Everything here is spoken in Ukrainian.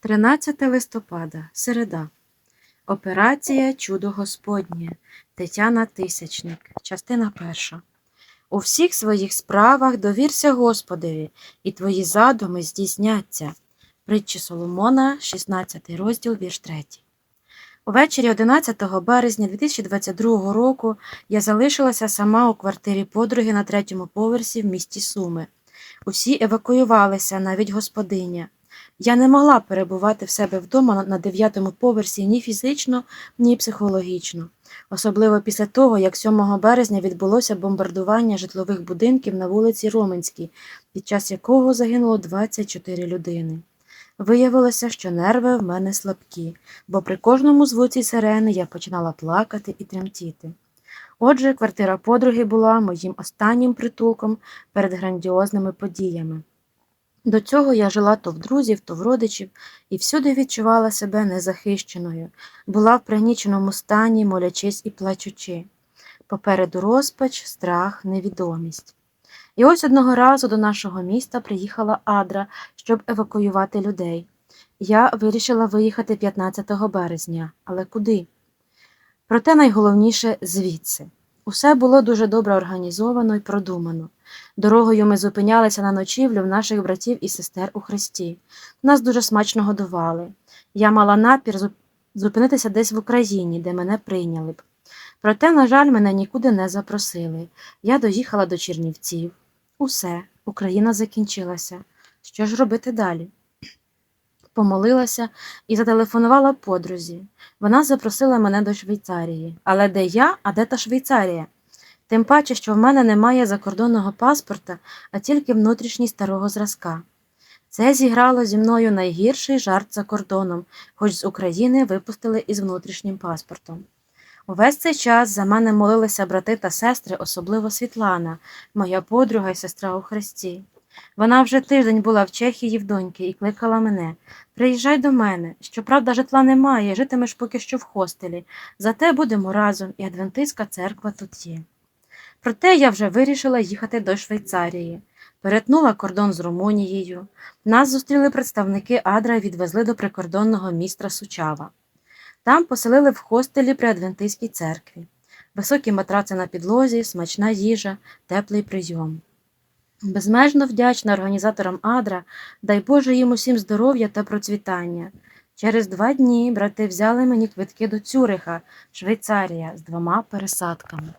13 листопада, середа. Операція Чудо Господнє. Тетяна Тисячник. Частина перша. У всіх своїх справах довірся Господеві, і твої задуми здійсняться. Притчі Соломона, 16 розділ, вірш 3. Увечері 11 березня 2022 року я залишилася сама у квартирі подруги на третьому поверсі в місті Суми. Усі евакуювалися, навіть господиня. Я не могла перебувати в себе вдома на- дев'ятому поверсі ні фізично, ні психологічно. Особливо після того, як 7 березня відбулося бомбардування житлових будинків на вулиці Роменській, під час якого загинуло 24 людини. Виявилося, що нерви в мене слабкі, бо при кожному звуці сирени я починала плакати і тремтіти. Отже, квартира подруги була моїм останнім притулком перед грандіозними подіями. До цього я жила то в друзів, то в родичів, і всюди відчувала себе незахищеною, була в пригніченому стані, молячись і плачучи. Попереду розпач, страх, невідомість. І ось одного разу до нашого міста приїхала Адра, щоб евакуювати людей. Я вирішила виїхати 15 березня, але куди? Проте найголовніше звідси. Усе було дуже добре організовано і продумано. Дорогою ми зупинялися на ночівлю в наших братів і сестер у Христі. Нас дуже смачно годували. Я мала напір зупинитися десь в Україні, де мене прийняли б. Проте, на жаль, мене нікуди не запросили. Я доїхала до Чернівців. Усе, Україна закінчилася. Що ж робити далі? Помолилася і зателефонувала подрузі. Вона запросила мене до Швейцарії. Але де я, а де та Швейцарія? Тим паче, що в мене немає закордонного паспорта, а тільки внутрішній старого зразка. Це зіграло зі мною найгірший жарт за кордоном, хоч з України випустили із внутрішнім паспортом. Увесь цей час за мене молилися брати та сестри, особливо Світлана, моя подруга і сестра у Христі. Вона вже тиждень була в Чехії в доньки і кликала мене Приїжджай до мене. Щоправда, житла немає, житимеш поки що в хостелі. Зате будемо разом, і адвентистська церква тут є. Проте я вже вирішила їхати до Швейцарії. Перетнула кордон з Румунією. Нас зустріли представники Адра і відвезли до прикордонного міста Сучава. Там поселили в хостелі при адвентистській церкві. Високі матраци на підлозі, смачна їжа, теплий прийом. Безмежно вдячна організаторам Адра, дай Боже їм усім здоров'я та процвітання. Через два дні брати взяли мені квитки до Цюриха, Швейцарія, з двома пересадками.